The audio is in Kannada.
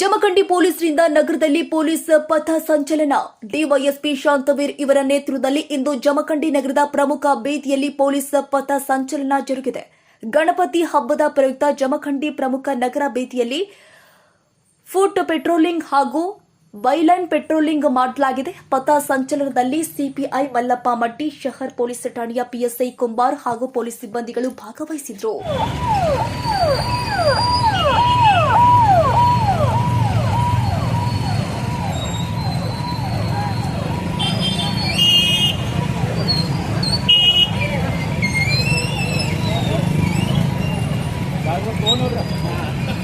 ಜಮಖಂಡಿ ಪೊಲೀಸರಿಂದ ನಗರದಲ್ಲಿ ಪೊಲೀಸ್ ಪಥ ಸಂಚಲನ. ಡಿವೈಎಸ್ಪಿ ಶಾಂತವೀರ್ ಇವರ ನೇತೃತ್ವದಲ್ಲಿ ಇಂದು ಜಮಖಂಡಿ ನಗರದ ಪ್ರಮುಖ ಬೀದಿಯಲ್ಲಿ ಪೊಲೀಸ್ ಪಥ ಸಂಚಲನ ಜರುಗಿದೆ. ಗಣಪತಿ ಹಬ್ಬದ ಪ್ರಯುಕ್ತ ಜಮಖಂಡಿ ಪ್ರಮುಖ ನಗರ ಬೀದಿಯಲ್ಲಿ ಫುಟ್ ಪೆಟ್ರೋಲಿಂಗ್ ಹಾಗೂ ಬೈಲೈನ್ ಪೆಟ್ರೋಲಿಂಗ್ ಮಾಡಲಾಗಿದೆ. ಪಥ ಸಂಚಲನದಲ್ಲಿ ಸಿಪಿಐ ಮಲ್ಲಪ್ಪ ಮಟ್ಟಿ, ಶಹರ್ ಪೊಲೀಸ್ ಠಾಣೆಯ ಪಿಎಸ್ಐ ಕುಂಬಾರ್ ಹಾಗೂ ಪೊಲೀಸ್ ಸಿಬ್ಬಂದಿಗಳು ಭಾಗವಹಿಸಿದ್ರು. Algo con